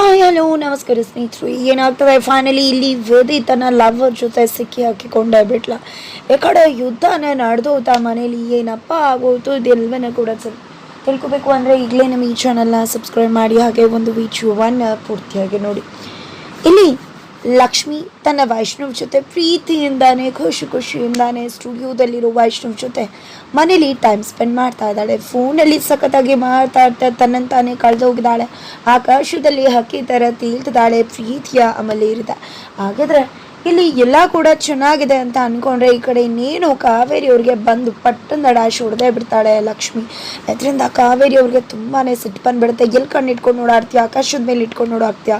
Hi, hello, ನಮಸ್ಕಾರ ಸ್ನೇಹಿತರು. ಏನಾಗ್ತದೆ? ಫೈನಲಿ ಇಲ್ಲಿ ವೇದಿ ತನ್ನ ಲವರ್ ಜೊತೆ ಸಿಕ್ಕಿ ಹಾಕಿಕೊಂಡ ಬಿಟ್ಲ. ಯಾಕಡೆ ಕಡೆ ನಡೆದು ನಡೆದೋತ ಮನೇಲಿ ಏನಪ್ಪ ಆಗೋಯ್ತು? ಇದೆಲ್ಲವನ್ನ ಕೂಡ ತಿಳ್ಕೊಬೇಕು ಅಂದರೆ ಈಗಲೇ ನಮ್ಮ ಈ ಚಾನಲ್ನ ಸಬ್ಸ್ಕ್ರೈಬ್ ಮಾಡಿ, ಹಾಗೆ ಒಂದು ವಿಡಿಯೋವನ್ನು ಪೂರ್ತಿಯಾಗಿ ನೋಡಿ. ಇಲ್ಲಿ ಲಕ್ಷ್ಮಿ ತನ್ನ ವೈಷ್ಣವ್ ಜೊತೆ ಪ್ರೀತಿಯಿಂದಾನೆ, ಖುಷಿ ಖುಷಿಯಿಂದಾನೆ ಸ್ಟುಡಿಯೋದಲ್ಲಿರೋ ವೈಷ್ಣವ್ ಜೊತೆ ಮನೇಲಿ ಟೈಮ್ ಸ್ಪೆಂಡ್ ಮಾಡ್ತಾ ಇದ್ದಾಳೆ. ಫೋನಲ್ಲಿ ಸಖತ್ತಾಗಿ ಮಾಡ್ತಾ ಇರ್ತಾ ತನ್ನಂತಾನೆ ಕಳೆದೋಗಿದ್ದಾಳೆ ಆಕಾಶದಲ್ಲಿ ಹಕ್ಕಿ ಥರ ತೀಳ್ತಿದ್ದಾಳೆ ಪ್ರೀತಿಯ ಅಮಲೇರಿದ ಹಾಗಾದ್ರೆ ಇಲ್ಲಿ ಎಲ್ಲ ಕೂಡ ಚೆನ್ನಾಗಿದೆ ಅಂತ ಅನ್ಕೊಂಡ್ರೆ ಈ ಕಡೆ ಇನ್ನೇನು ಕಾವೇರಿ ಅವ್ರಿಗೆ ಬಂದು ಪಟ್ಟಂದ ಡಾಶ್ ಹೊಡೆದೇ ಬಿಡ್ತಾಳೆ ಲಕ್ಷ್ಮಿ. ಅದರಿಂದ ಕಾವೇರಿ ಅವ್ರಿಗೆ ತುಂಬಾನೇ ಸಿಟ್ಟು ಬಂದ್ಬಿಡುತ್ತೆ. ಎಲ್ಲಿ ಕಣ್ಣಿಟ್ಕೊಂಡು ಓಡಾಡ್ತೀಯ ಆಕಾಶದ ಮೇಲೆ ಇಟ್ಕೊಂಡು ನೋಡಾಡ್ತೀಯ?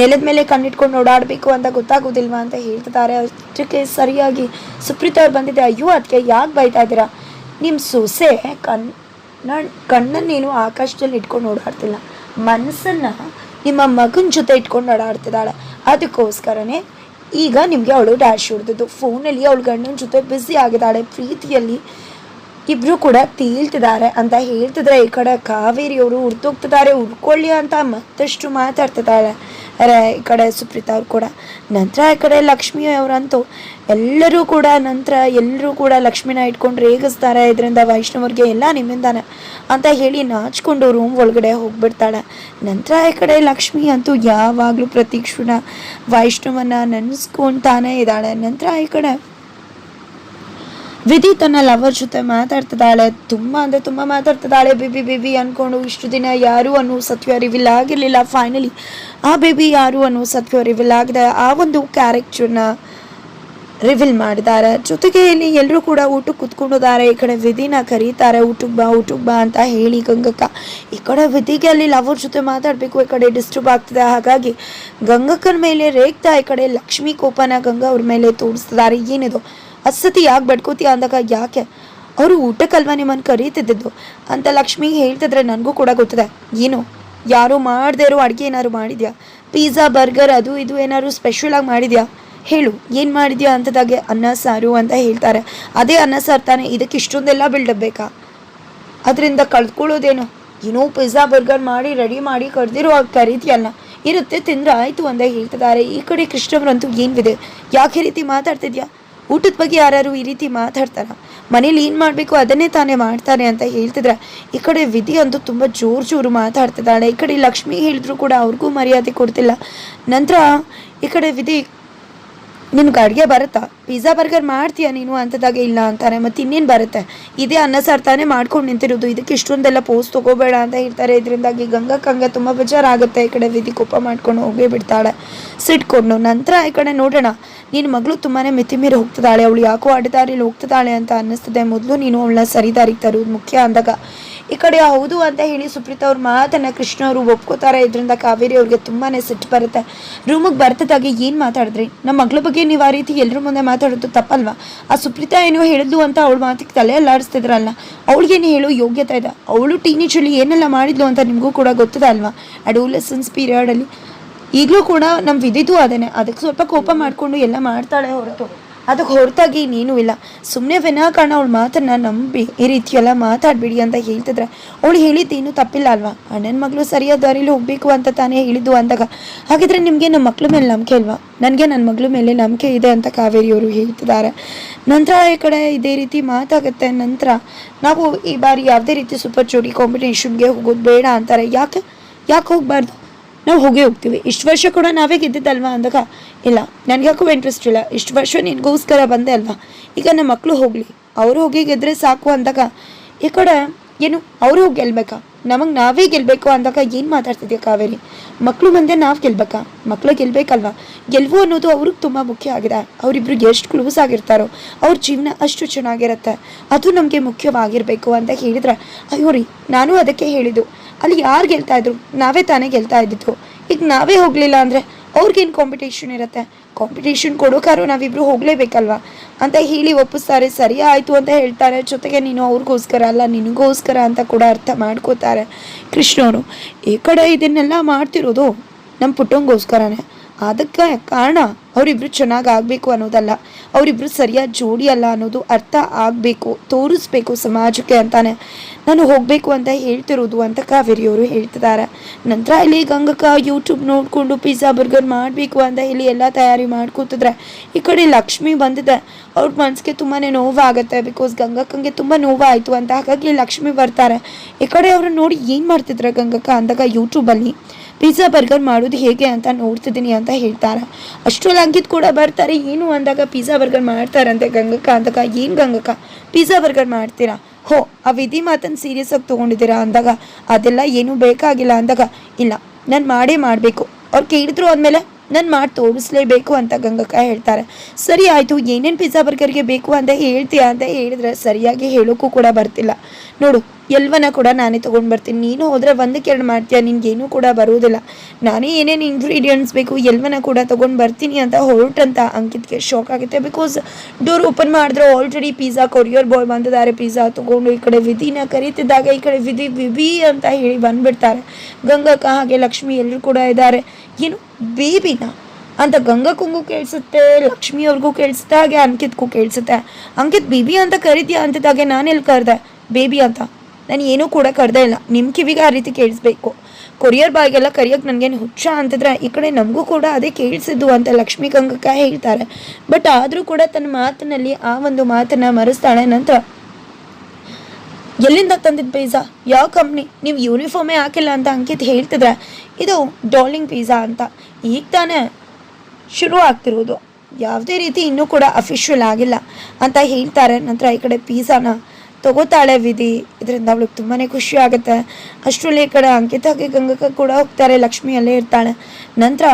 ನೆಲದ ಮೇಲೆ ಕಣ್ಣಿಟ್ಕೊಂಡು ಓಡಾಡಬೇಕು ಅಂತ ಗೊತ್ತಾಗೋದಿಲ್ವಾ ಅಂತ ಹೇಳ್ತಿದ್ದಾರೆ. ಅಷ್ಟಕ್ಕೆ ಸರಿಯಾಗಿ ಸುಪ್ರೀತ್ ಅವ್ರು ಬಂದಿದೆ. ಅಯ್ಯೋ ಅದಕ್ಕೆ ಯಾಕೆ ಬೈತಾ ಇದ್ದೀರಾ? ನಿಮ್ಮ ಸೊಸೆ ಕಣ್ ಕಣ್ಣನ್ನೇನು ಆಕಾಶದಲ್ಲಿ ಇಟ್ಕೊಂಡು ಓಡಾಡ್ತಿಲ್ಲ. ಮನಸ್ಸನ್ನು ನಿಮ್ಮ ಮಗನ ಜೊತೆ ಇಟ್ಕೊಂಡು ಓಡಾಡ್ತಿದ್ದಾಳೆ. ಅದಕ್ಕೋಸ್ಕರನೇ ಈಗ ನಿಮಗೆ ಅವಳು ಡ್ಯಾಶ್ ಹೊಡೆದದ್ದು. ಫೋನಲ್ಲಿ ಅವಳು ಗಂಡನ ಜೊತೆ ಬ್ಯುಸಿ ಆಗಿದ್ದಾಳೆ. ಪ್ರೀತಿಯಲ್ಲಿ ಇಬ್ರು ಕೂಡ ತೀಳ್ತಿದ್ದಾರೆ ಅಂತ ಹೇಳ್ತಿದ್ರೆ ಈ ಕಡೆ ಕಾವೇರಿ ಅವರು ಹುರ್ತೋಗ್ತಿದ್ದಾರೆ ಉಡ್ಕೊಳ್ಳಿ ಅಂತ ಮತ್ತಷ್ಟು ಮಾತಾಡ್ತಿದ್ದಾರೆ. ಈ ಕಡೆ ಸುಪ್ರೀತಾ ಅವ್ರು ಕೂಡ. ನಂತರ ಈ ಕಡೆ ಲಕ್ಷ್ಮಿ ಅವರಂತೂ ಎಲ್ಲರೂ ಕೂಡ ನಂತರ ಎಲ್ಲರೂ ಕೂಡ ಲಕ್ಷ್ಮಿನ ಇಟ್ಕೊಂಡು ರೇಗಿಸ್ತಾರೆ ಇದರಿಂದ ವೈಷ್ಣವ್ರಿಗೆ ಎಲ್ಲ ನಿಮ್ಮಿಂದಾನೆ ಅಂತ ಹೇಳಿ ನಾಚ್ಕೊಂಡು ರೂಮ್ ಒಳಗಡೆ ಹೋಗ್ಬಿಡ್ತಾಳೆ. ನಂತರ ಈ ಕಡೆ ಲಕ್ಷ್ಮಿ ಅಂತೂ ಯಾವಾಗಲೂ ಪ್ರತೀಕ್ಷಣ ವೈಷ್ಣವನ್ನ ನೆನೆಸ್ಕೊಂತಾನೆ ಇದ್ದಾಳೆ. ನಂತರ ಈ ಕಡೆ ವಿಧಿ ತನ್ನ ಲವರ್ ಜೊತೆ ಮಾತಾಡ್ತಿದ್ದಾಳೆ. ತುಂಬ ಅಂದರೆ ತುಂಬ ಮಾತಾಡ್ತಿದ್ದಾಳೆ. ಬೇಬಿ ಬೇಬಿ ಅನ್ಕೊಂಡು ಇಷ್ಟು ದಿನ ಯಾರು ಅನ್ನೋ ಸತ್ಯ ರಿವಿಲ್ ಆಗಿರಲಿಲ್ಲ ಫೈನಲಿ ಆ ಬೇಬಿ ಯಾರು ಅನ್ನೋ ಸತ್ಯ ರಿವಿಲ್ ಆಗಿದೆ ಆ ಒಂದು ಕ್ಯಾರೆಕ್ಟರ್ನ ರಿವಿಲ್ ಮಾಡಿದ್ದಾರೆ. ಜೊತೆಗೆ ಇಲ್ಲಿ ಎಲ್ಲರೂ ಕೂಡ ಊಟಕ್ಕೆ ಕುತ್ಕೊಂಡಿದ್ದಾರೆ. ಈ ಕಡೆ ವಿಧಿನ ಕರೀತಾರೆ. ಊಟಕ್ಕೆ ಬಾ ಊಟಕ್ಕೆ ಬಾ ಅಂತ ಹೇಳಿ ಗಂಗಕ್ಕ. ಈ ಕಡೆ ವಿಧಿಗೆ ಅಲ್ಲಿ ಲವರ್ ಜೊತೆ ಮಾತಾಡಬೇಕು. ಈ ಕಡೆ ಡಿಸ್ಟರ್ಬ್ ಆಗ್ತಿದೆ. ಹಾಗಾಗಿ ಗಂಗಕ್ಕನ ಮೇಲೆ ರೇಗ್ತಾ ಈ ಕಡೆ ಲಕ್ಷ್ಮಿ ಕೋಪನ ಗಂಗಾ ಅವ್ರ ಮೇಲೆ ತೋರಿಸ್ತಿದ್ದಾರೆ. ಏನಿದು? ಅಸತಿ ಯಾಕೆ ಬಡ್ಕೋತೀಯ ಅಂದಾಗ ಯಾಕೆ? ಅವರು ಊಟಕ್ಕಲ್ವ ನಿಮ್ಮನ್ನು ಕರೀತಿದ್ದು ಅಂತ ಲಕ್ಷ್ಮಿ ಹೇಳ್ತಿದ್ರೆ ನನಗೂ ಕೂಡ ಗೊತ್ತಿದೆ. ಏನು? ಯಾರು ಮಾಡದೇ ಇರೋ ಅಡುಗೆ ಏನಾದ್ರು ಮಾಡಿದ್ಯಾ? ಪಿಜ್ಜಾ, ಬರ್ಗರ್, ಅದು ಇದು ಏನಾದ್ರು ಸ್ಪೆಷಲಾಗಿ ಮಾಡಿದ್ಯಾ? ಹೇಳು, ಏನು ಮಾಡಿದ್ಯಾ ಅಂತದಾಗೆ ಅನ್ನ, ಸಾರು ಅಂತ ಹೇಳ್ತಾರೆ. ಅದೇ ಅನ್ನ, ಸಾರು ತಾನೆ. ಇದಕ್ಕೆ ಇಷ್ಟೊಂದೆಲ್ಲ ಬಿಲ್ಡಪ್ ಬೇಕಾ? ಅದರಿಂದ ಕಳ್ಕೊಳ್ಳೋದೇನು? ಏನೋ ಪಿಜ್ಜಾ, ಬರ್ಗರ್ ಮಾಡಿ ರೆಡಿ ಮಾಡಿ ಕರೆದಿರೋ ಕರೀತಿಯಲ್ಲ. ಇರುತ್ತೆ, ತಿಂದ್ರೆ ಆಯಿತು ಅಂತ ಹೇಳ್ತಿದ್ದಾರೆ. ಈ ಕಡೆ ಕೃಷ್ಣವ್ರಂತೂ ಏನಿದೆ ಯಾಕೆ ರೀತಿ ಮಾತಾಡ್ತಿದ್ಯಾ? ಊಟದ ಬಗ್ಗೆ ಯಾರು ಈ ರೀತಿ ಮಾತಾಡ್ತಾರ? ಮನೇಲಿ ಏನು ಮಾಡಬೇಕು, ಅದನ್ನೇ ತಾನೇ ಮಾಡ್ತಾರೆ ಅಂತ ಹೇಳ್ತಿದ್ರೆ. ಈ ಕಡೆ ವಿಧಿ ಅಂತೂ ತುಂಬ ಜೋರು ಜೋರು ಮಾತಾಡ್ತಿದ್ದಾಳೆ. ಈ ಕಡೆ ಲಕ್ಷ್ಮಿ ಹೇಳಿದ್ರು ಕೂಡ ಅವ್ರಿಗೂ ಮರ್ಯಾದೆ ಕೊಡ್ತಿಲ್ಲ. ನಂತರ ಈ ಕಡೆ ವಿಧಿ ನಿನ್ಗೆ ಅಡುಗೆ ಬರುತ್ತಾ? ಪಿಜ್ಜಾ, ಬರ್ಗರ್ ಮಾಡ್ತೀಯ ನೀನು? ಅಂತದಾಗ, ಇಲ್ಲ, ಅಂತಾರೆ. ಮತ್ತು ಇನ್ನೇನು ಬರುತ್ತೆ? ಇದೇ ಅನ್ನ ಸಾರು ತಾನೇ ಮಾಡ್ಕೊಂಡು ನಿಂತಿರೋದು. ಇದಕ್ಕೆ ಇಷ್ಟೊಂದೆಲ್ಲ ಪೋಸ್ ತೊಗೋಬೇಡ ಅಂತ ಹೇಳ್ತಾರೆ. ಇದರಿಂದಾಗಿ ಗಂಗಕ್ಕಂಗೆ ತುಂಬ ಬೇಜಾರಾಗುತ್ತೆ. ಈ ಕಡೆ ವಿಧಿ ಕೋಪ ಮಾಡ್ಕೊಂಡು ಹೋಗೇ ಬಿಡ್ತಾಳೆ. ಸಿಟ್ಕೊಂಡು, ನಂತರ ಈ ಕಡೆ ನೋಡೋಣ. ನಿನ್ನ ಮಗಳು ತುಂಬಾ ಮಿತಿಮೀರಿ ಹೋಗ್ತಿದ್ದಾಳೆ. ಅವಳು ಯಾಕೋ ಅಡ್ಡದಾರಿಲಿ ಹೋಗ್ತಿದ್ದಾಳೆ ಅಂತ ಅನ್ನಿಸ್ತದೆ. ಮೊದಲು ನೀನು ಅವಳನ್ನ ಸರಿದಾರಿಗೆ ತರೋದು ಮುಖ್ಯ ಅಂದಾಗ. ಈ ಕಡೆ ಹೌದು ಅಂತ ಹೇಳಿ ಸುಪ್ರೀತಾ ಅವ್ರ ಮಾತನ್ನು ಕೃಷ್ಣ ಅವರು ಒಪ್ಕೋತಾರೆ. ಇದರಿಂದ ಕಾವೇರಿ ಅವ್ರಿಗೆ ತುಂಬಾ ಸಿಟ್ಟು ಬರುತ್ತೆ. ರೂಮಿಗೆ ಬರ್ತದಾಗಿ ಏನು ಮಾತಾಡಿದ್ರಿ? ನಮ್ಮ ಮಗಳ ಬಗ್ಗೆ ನೀವು ಆ ರೀತಿ ಎಲ್ಲರ ಮುಂದೆ ಮಾತಾಡೋದು ತಪ್ಪಲ್ವಾ? ಆ ಸುಪ್ರೀತಾ ಏನೋ ಹೇಳಿದ್ಲು ಅಂತ ಅವಳ ಮಾತಿಗೆ ತಲೆ ಅಲ್ಲಾಡಿಸ್ತಿದ್ರಲ್ಲ. ಅವಳಿಗೇನು ಹೇಳೋ ಯೋಗ್ಯತೆ ಇದೆ? ಅವಳು ಟೀನೇಜಲ್ಲಿ ಏನೆಲ್ಲ ಮಾಡಿದ್ಲು ಅಂತ ನಿಮಗೂ ಕೂಡ ಗೊತ್ತಿದೆ ಅಲ್ವಾ ಅಡೋಲೆಸನ್ಸ್ ಪೀರಿಯಡಲ್ಲಿ ಈಗಲೂ ಕೂಡ ನಮ್ಮ ವಿಧಿದು ಅದೇನೆ. ಅದಕ್ಕೆ ಸ್ವಲ್ಪ ಕೋಪ ಮಾಡಿಕೊಂಡು ಎಲ್ಲ ಮಾಡ್ತಾಳೆ ಹೊರತು. ಅದಕ್ಕೆ ಹೊರತಾಗಿ ನೀನು ಇಲ್ಲ. ಸುಮ್ಮನೆ ವಿನಾಕಾರಣ ಅವಳ ಮಾತನ್ನ ನಂಬಿ ಈ ರೀತಿಯೆಲ್ಲ ಮಾತಾಡಬೇಡಿ ಅಂತ ಹೇಳ್ತಿದ್ರೆ. ಅವಳು ಹೇಳಿದ್ದೇನು ತಪ್ಪಿಲ್ಲ ಅಲ್ವಾ? ಅಣ್ಣನ ಮಗಳು ಸರಿಯಾದ ದಾರಿಲಿ ಹೋಗಬೇಕು ಅಂತ ತಾನೇ ಹೇಳಿದ್ದು ಅಂದಾಗ. ಹಾಗಿದ್ರೆ ನಿಮಗೆ ನಮ್ಮ ಮಕ್ಳ ಮೇಲೆ ನಂಬಿಕೆ ಇಲ್ವಾ? ನನಗೆ ನನ್ನ ಮಗಳ ಮೇಲೆ ನಂಬಿಕೆ ಇದೆ ಅಂತ ಕಾವೇರಿಯವರು ಹೇಳ್ತಿದ್ದಾರೆ. ನಂತರ ಈ ಕಡೆ ಇದೇ ರೀತಿ ಮಾತಾಗುತ್ತೆ. ನಂತರ ನಾವು ಈ ಬಾರಿ ಯಾವುದೇ ರೀತಿ ಸೂಪರ್ ಜೋಡಿ ಕಾಂಬಿನೇಷನ್ಗೆ ಹೋಗೋದು ಬೇಡ ಅಂತಾರೆ. ಯಾಕೆ? ಯಾಕೆ ಹೋಗಬಾರ್ದು? ನಾವು ಹೋಗೇ ಹೋಗ್ತೀವಿ. ಇಷ್ಟು ವರ್ಷ ಕೂಡ ನಾವೇ ಗೆದ್ದಿದ್ದಲ್ವಾ ಅಂದಾಗ? ಇಲ್ಲ. ನನಗೆ ಯಾಕೋ ಇಂಟ್ರೆಸ್ಟ್ ಇಲ್ಲ. ಇಷ್ಟು ವರ್ಷ ನಿನಗೋಸ್ಕರ ಬಂದೆ ಅಲ್ವಾ? ಈಗ ನಮ್ಮ ಮಕ್ಕಳು ಹೋಗಲಿ. ಅವರು ಹೋಗಿ ಗೆದ್ದರೆ ಸಾಕು ಅಂದಾಗ, ಈ ಕಡೆ ಏನು, ಅವರು ಹೋಗಿ ಗೆಲ್ಬೇಕಾ? ನಮಗೆ ನಾವೇ ಗೆಲ್ಲಬೇಕು ಅಂದಾಗ ಏನು ಮಾತಾಡ್ತಿದ್ಯಾ ಕಾವೇರಿ? ಮಕ್ಕಳು ಮುಂದೆ ನಾವು ಗೆಲ್ಬೇಕಾ? ಮಕ್ಕಳು ಗೆಲ್ಬೇಕಲ್ವಾ? ಗೆಲ್ವು ಅನ್ನೋದು ಅವ್ರಿಗೆ ತುಂಬ ಮುಖ್ಯ ಆಗಿದೆ. ಅವರಿಬ್ರು ಎಷ್ಟು ಕ್ಲೋಸ್ ಆಗಿರ್ತಾರೋ, ಅವ್ರ ಜೀವನ ಅಷ್ಟು ಚೆನ್ನಾಗಿರುತ್ತೆ. ಅದು ನಮಗೆ ಮುಖ್ಯವಾಗಿರಬೇಕು ಅಂತ ಹೇಳಿದ್ರೆ. ಅಯ್ಯೋ ರೀ, ನಾನು ಅದಕ್ಕೆ ಹೇಳಿದ್ದು. ಅಲ್ಲಿ ಯಾರು ಗೆಲ್ತಾ ಇದ್ರು? ನಾವೇ ತಾನೇ ಗೆಲ್ತಾ ಇದ್ದಿದ್ದು. ಈಗ ನಾವೇ ಹೋಗಲಿಲ್ಲ ಅಂದರೆ ಅವ್ರಿಗೇನು ಕಾಂಪಿಟೇಷನ್ ಇರುತ್ತೆ? ಕಾಂಪಿಟೇಷನ್ ಕೊಡೋಕಾರು ನಾವಿಬ್ರು ಹೋಗಲೇಬೇಕಲ್ವಾ? ಅಂತ ಹೇಳಿ ಒಪ್ಪಿಸ್ತಾರೆ, ಸರಿ ಆಯಿತು ಅಂತ ಹೇಳ್ತಾರೆ. ಜೊತೆಗೆ ನೀನು ಅವ್ರಿಗೋಸ್ಕರ ಅಲ್ಲ, ನಿನಗೋಸ್ಕರ ಅಂತ ಕೂಡ ಅರ್ಥ ಮಾಡ್ಕೋತಾರೆ ಕೃಷ್ಣವರು. ಈ ಕಡೆ ಇದನ್ನೆಲ್ಲ ಮಾಡ್ತಿರೋದು ನಮ್ಮ ಪುಟ್ಟಂಗೋಸ್ಕರನೇ. ಅದಕ್ಕೆ ಕಾರಣ ಅವರಿಬ್ರು ಚೆನ್ನಾಗಿ ಆಗಬೇಕು ಅನ್ನೋದಲ್ಲ. ಅವರಿಬ್ರು ಸರಿಯಾಗಿ ಜೋಡಿ ಅಲ್ಲ ಅನ್ನೋದು ಅರ್ಥ ಆಗಬೇಕು, ತೋರಿಸ್ಬೇಕು ಸಮಾಜಕ್ಕೆ ಅಂತಾನೆ. ನಾನು ಹೋಗಬೇಕು ಅಂತ ಹೇಳ್ತಿರೋದು ಅಂತ ಕಾವೇರಿಯವರು ಹೇಳ್ತಿದ್ದಾರೆ ನಂತರ ಇಲ್ಲಿ ಗಂಗಕ್ಕ ಯೂಟ್ಯೂಬ್ ನೋಡಿಕೊಂಡು ಪಿಜ್ಜಾ ಬರ್ಗರ್ ಮಾಡಬೇಕು ಅಂತ ಇಲ್ಲಿ ಎಲ್ಲ ತಯಾರಿ ಮಾಡ್ಕೋತಿದ್ರೆ. ಈ ಕಡೆ ಲಕ್ಷ್ಮಿ ಬಂದಿದೆ. ಅವ್ರ ಮನಸ್ಸಿಗೆ ತುಂಬಾ ನೋವಾಗುತ್ತೆ ಬಿಕಾಸ್ ಗಂಗಕ್ಕಂಗೆ ತುಂಬ ನೋವಾಯಿತು ಅಂತ ಹಾಗಾಗಿ ಲಕ್ಷ್ಮಿ ಬರ್ತಾರೆ. ಈ ಕಡೆ ಅವ್ರನ್ನ ನೋಡಿ ಏನು ಮಾಡ್ತಿದ್ರೆ ಗಂಗಕ್ಕ ಅಂದಾಗ ಯೂಟ್ಯೂಬಲ್ಲಿ ಪಿಜ್ಜಾ ಬರ್ಗರ್ ಮಾಡೋದು ಹೇಗೆ ಅಂತ ನೋಡ್ತಿದ್ದೀನಿ ಅಂತ ಹೇಳ್ತಾರೆ. ಅಂಕಿತ್ ಕೂಡ ಬರ್ತಾರೆ. ಏನು ಅಂದಾಗ ಪಿಜ್ಜಾ ಬರ್ಗರ್ ಮಾಡ್ತಾರಂತೆ ಗಂಗಕ್ಕ ಅಂದಾಗ. ಏನು ಗಂಗಕ್ಕ? ಪಿಜ್ಜಾ ಬರ್ಗರ್ ಮಾಡ್ತೀರಾ? ಹೋ, ಆ ವಿಧಿ ಮಾತನ್ನು ಸೀರಿಯಸ್ ಆಗಿ ತೊಗೊಂಡಿದ್ದೀರಾ ಅಂದಾಗ. ಅದೆಲ್ಲ ಏನೂ ಬೇಕಾಗಿಲ್ಲ ಅಂದಾಗ. ಇಲ್ಲ, ನಾನು ಮಾಡೇ ಮಾಡಬೇಕು. ಅವ್ರು ಕೇಳಿದ್ರು ಅಂದಮೇಲೆ ನಾನು ಮಾಡಿ ತೋರಿಸ್ಲೇಬೇಕು ಅಂತ ಗಂಗಕ್ಕ ಹೇಳ್ತಾರೆ. ಸರಿ ಆಯಿತು, ಏನೇನು ಪಿಜ್ಜಾ ಬರ್ಗರ್ಗೆ ಬೇಕು ಅಂತ ಹೇಳ್ತೀಯಾ ಅಂತ ಹೇಳಿದ್ರೆ ಸರಿಯಾಗಿ ಹೇಳೋಕ್ಕೂ ಕೂಡ ಬರ್ತಿಲ್ಲ. ನೋಡು ಎಲ್ವನ ಕೂಡ ನಾನೇ ತೊಗೊಂಡು ಬರ್ತೀನಿ. ನೀನು ಹೋದರೆ ಒಂದಕ್ಕೆ ಎರಡು ಮಾಡ್ತೀಯ, ನಿನ್ಗೇನು ಕೂಡ ಬರುವುದಿಲ್ಲ. ನಾನೇ ಏನೇನು ಇಂಗ್ರೀಡಿಯೆಂಟ್ಸ್ ಬೇಕು, ಎಲ್ವನ ಕೂಡ ತೊಗೊಂಡು ಬರ್ತೀನಿ ಅಂತ ಹೊರಟಂತ ಅಂಕಿತ್ಗೆ ಶಾಕ್ ಆಗುತ್ತೆ. ಬಿಕಾಸ್ ಡೋರ್ ಓಪನ್ ಮಾಡಿದ್ರೆ ಆಲ್ರೆಡಿ ಪಿಜ್ಜಾ ಕೊರಿಯರ್ ಬಾಯ್ ಬಂದಿದ್ದಾರೆ. ಪಿಜ್ಜಾ ತೊಗೊಂಡು ಈ ಕಡೆ ವಿಧಿನ ಕರೀತಿದ್ದಾಗ ಈ ಕಡೆ ವಿಧಿ ವಿವಿ ಅಂತ ಹೇಳಿ ಬಂದ್ಬಿಡ್ತಾರೆ. ಗಂಗಕ್ಕ ಹಾಗೆ ಲಕ್ಷ್ಮಿ ಎಲ್ಲರೂ ಕೂಡ ಇದ್ದಾರೆ. ಏನು? ಬೇಬಿನ? ಅಂತ ಗಂಗಕ್ಕಂಗೂ ಕೇಳಿಸುತ್ತೆ, ಲಕ್ಷ್ಮಿ ಅವ್ರಿಗೂ ಕೇಳಿಸುತ್ತೆ, ಹಾಗೆ ಅಂಕಿತ್ಗೂ ಕೇಳಿಸುತ್ತೆ. ಅಂಕಿತ್, ಬೇಬಿ ಅಂತ ಕರಿತೀಯ? ಅಂತಿದ್ದಾಗೆ ನಾನೆಲ್ಲಿ ಕರೆದೆ? ಬೇಬಿ ಅಂತ. ನಾನು ಏನೂ ಕೂಡ ಕರೆದೇ ಇಲ್ಲ. ನಿಮ್ಮ ಕಿವಿಗೆ ಆ ರೀತಿ ಕೇಳಿಸ್ಬೇಕು. ಕೊರಿಯರ್ ಬಾಯ್ಗೆಲ್ಲ ಕರಿಯೋಕೆ ನನಗೇನು ಹುಚ್ಚ ಅಂತಿದ್ರೆ ಈ ಕಡೆ ನಮಗೂ ಕೂಡ ಅದೇ ಕೇಳಿಸಿದ್ದು ಅಂತ ಲಕ್ಷ್ಮೀ ಗಂಗಕ್ಕ ಹೇಳ್ತಾರೆ. ಬಟ್ ಆದರೂ ಕೂಡ ತನ್ನ ಮಾತಿನಲ್ಲಿ ಆ ಒಂದು ಮಾತನ್ನು ಮರೆಸ್ತಾಳೆ. ನಂತರ, ಎಲ್ಲಿಂದ ತಂದಿದ್ದ ಪಿಜ್ಜಾ ಯಾವ ಕಂಪ್ನಿ ನೀವು ಯೂನಿಫಾರ್ಮೇ ಹಾಕಿಲ್ಲ ಅಂತ ಅಂಕಿತ್ ಹೇಳ್ತಿದ್ರೆ, ಇದು ಡಾರ್ಲಿಂಗ್ ಪಿಜ್ಜಾ ಅಂತ. ಈಗ ತಾನೇ ಶುರು ಆಗ್ತಿರೋದು. ಯಾವುದೇ ರೀತಿ ಇನ್ನೂ ಕೂಡ ಅಫಿಷಿಯಲ್ ಆಗಿಲ್ಲ ಅಂತ ಹೇಳ್ತಾರೆ. ನಂತರ ಈ ಕಡೆ ಪಿಜ್ಜಾನ ತಗೋತಾಳೆ ವಿಧಿ. ಇದರಿಂದ ಅವಳಿಗೆ ತುಂಬಾ ಖುಷಿ ಆಗುತ್ತೆ. ಅಷ್ಟರಲ್ಲಿ ಈ ಕಡೆ ಅಂಕಿತಾಗೆ ಗಂಗಕ್ಕ ಕೂಡ ಹೋಗ್ತಾರೆ. ಲಕ್ಷ್ಮಿ ಅಲ್ಲೇ ಇರ್ತಾಳೆ. ನಂತರ,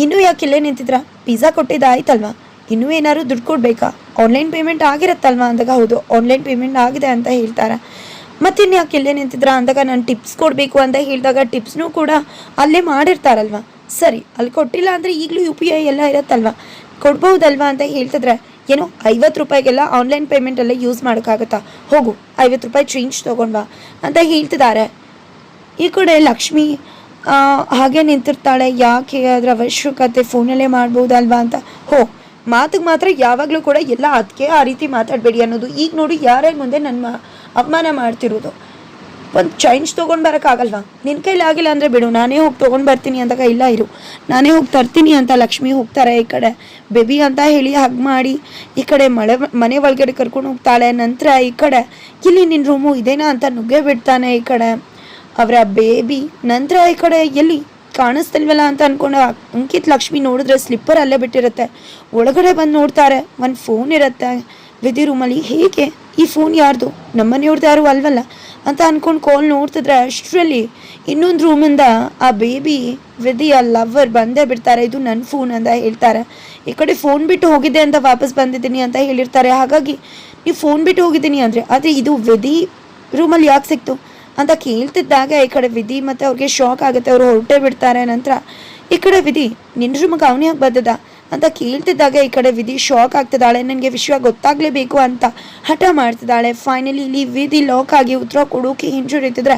ಇನ್ನೂ ಯಾಕೆ ಇಲ್ಲೇ ನಿಂತಿದ್ರ? ಪಿಜ್ಜಾ ಕೊಟ್ಟಿದ್ದಾಯ್ತಲ್ವಾ ಇನ್ನೂ ಏನಾದ್ರು ದುಡ್ಡು ಕೊಡಬೇಕಾ? ಆನ್ಲೈನ್ ಪೇಮೆಂಟ್ ಆಗಿರತ್ತಲ್ವಾ? ಅಂದಾಗ, ಹೌದು ಆನ್ಲೈನ್ ಪೇಮೆಂಟ್ ಆಗಿದೆ ಅಂತ ಹೇಳ್ತಾರೆ. ಮತ್ತಿನ್ನು ಯಾಕೆ ಇಲ್ಲೇ ನಿಂತಿದ್ರ? ಅಂದಾಗ, ನಾನು ಟಿಪ್ಸ್ ಕೊಡಬೇಕು ಅಂತ ಹೇಳಿದಾಗ ಟಿಪ್ಸ್ನೂ ಕೂಡ ಅಲ್ಲೇ ಮಾಡಿರ್ತಾರಲ್ವ? ಸರಿ, ಅಲ್ಲಿ ಕೊಟ್ಟಿಲ್ಲ ಅಂದರೆ ಈಗಲೂ ಯು ಪಿ ಐ ಎಲ್ಲ ಇರತ್ತಲ್ವ? ಕೊಡ್ಬೋದಲ್ವಾ? ಅಂತ ಹೇಳ್ತಿದ್ರೆ ಏನೋ, ಐವತ್ತು ರೂಪಾಯಿಗೆಲ್ಲ ಆನ್ಲೈನ್ ಪೇಮೆಂಟಲ್ಲೇ ಯೂಸ್ ಮಾಡೋಕ್ಕಾಗತ್ತಾ? ಹೋಗು, ಐವತ್ತು ರೂಪಾಯಿ ಚೇಂಜ್ ತೊಗೊಂಡ್ವಾ ಅಂತ ಹೇಳ್ತಿದ್ದಾರೆ. ಈ ಕಡೆ ಲಕ್ಷ್ಮಿ ಹಾಗೆ ನಿಂತಿರ್ತಾಳೆ. ಯಾಕೆ ಅದರ ಅವಶ್ಯಕತೆ ಫೋನಲ್ಲೇ ಮಾಡ್ಬೋದಲ್ವಾ ಅಂತ? ಹೋ, ಮಾತಿಗೆ ಮಾತ್ರ ಯಾವಾಗಲೂ ಕೂಡ ಎಲ್ಲ ಅದಕ್ಕೆ ಆ ರೀತಿ ಮಾತಾಡಬೇಡಿ ಅನ್ನೋದು. ಈಗ ನೋಡಿ ಯಾರ್ಯಾರ ಮುಂದೆ ನನ್ನ ಅಪಮಾನ ಮಾಡ್ತಿರೋದು. ಒಂದು ಚೇಂಜ್ ತೊಗೊಂಡು ಬರೋಕ್ಕಾಗಲ್ವಾ? ನಿನ್ನ ಕೈಲಿ ಆಗಿಲ್ಲ ಅಂದರೆ ಬಿಡು, ನಾನೇ ಹೋಗಿ ತೊಗೊಂಡು ಬರ್ತೀನಿ ಅಂತ ಇಲ್ಲ ಇರು. ನಾನೇ ಹೋಗಿ ತರ್ತೀನಿ ಅಂತ ಲಕ್ಷ್ಮಿ ಹೋಗ್ತಾರೆ ಈ ಕಡೆ. ಬೇಬಿ ಅಂತ ಹೇಳಿ ಹಗ್ ಮಾಡಿ, ಈ ಕಡೆ ಮಳೆ ಮನೆ ಒಳಗಡೆ ಕರ್ಕೊಂಡು ಹೋಗ್ತಾಳೆ, ನಂತರ ಈ ಕಡೆ. ಇಲ್ಲಿ ನಿನ್ನ ರೂಮು ಇದೇನಾ ಅಂತ ನುಗ್ಗೆ ಬಿಡ್ತಾನೆ ಈ ಕಡೆ. ಅವರ ಬೇಬಿ ನಂತರ ಈ ಕಡೆ ಎಲ್ಲಿ ಕಾಣಿಸ್ತಿಲ್ವಲ್ಲ ಅಂತ ಅಂದ್ಕೊಂಡು ಅಂಕಿತ್ ಲಕ್ಷ್ಮಿ ನೋಡಿದ್ರೆ ಸ್ಲಿಪ್ಪರ್ ಅಲ್ಲೇ ಬಿಟ್ಟಿರುತ್ತೆ. ಒಳಗಡೆ ಬಂದು ನೋಡ್ತಾರೆ, ಒಂದು ಫೋನ್ ಇರುತ್ತೆ. ವಿಧಿ ರೂಮಲ್ಲಿ ಹೇಗೆ? ಈ ಫೋನ್ ಯಾರ್ದು? ನಮ್ಮನೆಯವ್ರದ್ದು ಯಾರು ಅಲ್ವಲ್ಲ. ಅಂತ ಅನ್ಕೊಂಡು ಕಾಲ್ ನೋಡ್ತಿದ್ರೆ ಅಷ್ಟರಲ್ಲಿ ಇನ್ನೊಂದು ರೂಮಿಂದ ಆ ಬೇಬಿ ವಿಧಿಯ ಲವರ್ ಬಂದೇ ಬಿಡ್ತಾರೆ. ಇದು ನನ್ನ ಫೋನ್ ಅಂತ ಹೇಳ್ತಾರೆ. ಈ ಕಡೆ ಫೋನ್ ಬಿಟ್ಟು ಹೋಗಿದ್ದೆ ಅಂತ ವಾಪಸ್ ಬಂದಿದ್ದೀನಿ ಅಂತ ಹೇಳಿರ್ತಾರೆ. ಹಾಗಾಗಿ ನೀವು ಫೋನ್ ಬಿಟ್ಟು ಹೋಗಿದ್ದೀನಿ ಅಂದರೆ, ಆದರೆ ಇದು ವಿಧಿ ರೂಮಲ್ಲಿ ಯಾಕೆ ಸಿಕ್ತು ಅಂತ ಕೇಳ್ತಿದ್ದಾಗ ಈ ಕಡೆ ವಿಧಿ ಮತ್ತು ಅವ್ರಿಗೆ ಶಾಕ್ ಆಗುತ್ತೆ. ಅವರು ಹೊರಟೇ ಬಿಡ್ತಾರೆ. ನಂತರ ಈ ಕಡೆ ವಿಧಿ ನಿನ್ನ ರೂಮಿಗೆ ಅವನೇ ಯಾಕೆ ಬಂದದ ಅಂತ ಕೇಳ್ತಿದ್ದಾಗ, ಈ ಕಡೆ ವಿಧಿ ಶಾಕ್ ಆಗ್ತಿದ್ದಾಳೆ. ನನಗೆ ವಿಷಯ ಗೊತ್ತಾಗಲೇಬೇಕು ಅಂತ ಹಠ ಮಾಡ್ತಿದ್ದಾಳೆ. ಫೈನಲಿ ಇಲ್ಲಿ ವಿಧಿ ಲಾಕ್ ಆಗಿ ಉತ್ತರ ಕೊಡೋಕೆ ಹಿಂಜರಿತಿದ್ರೆ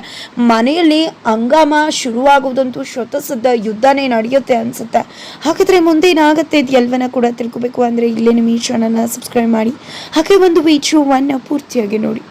ಮನೆಯಲ್ಲಿ ಹಂಗಾಮ ಶುರುವಾಗೋದಂತೂ ಶ್ವತಸದ್ದ ಯುದ್ಧನೇ ನಡೆಯುತ್ತೆ ಅನಿಸುತ್ತೆ. ಹಾಗಿದ್ರೆ ಮುಂದೆ ಏನಾಗುತ್ತೆ ಇದು ಎಲ್ಲವನ್ನ ಕೂಡ ತಿಳ್ಕೊಬೇಕು. ಅಂದರೆ ಇಲ್ಲೇ ನಿಮ್ಮ ಈ ಚಾನಲ್ನ ಸಬ್ಸ್ಕ್ರೈಬ್ ಮಾಡಿ. ಹಾಗೆ ಒಂದು ವೀಚು ಒನ್ನ ಪೂರ್ತಿಯಾಗಿ ನೋಡಿ.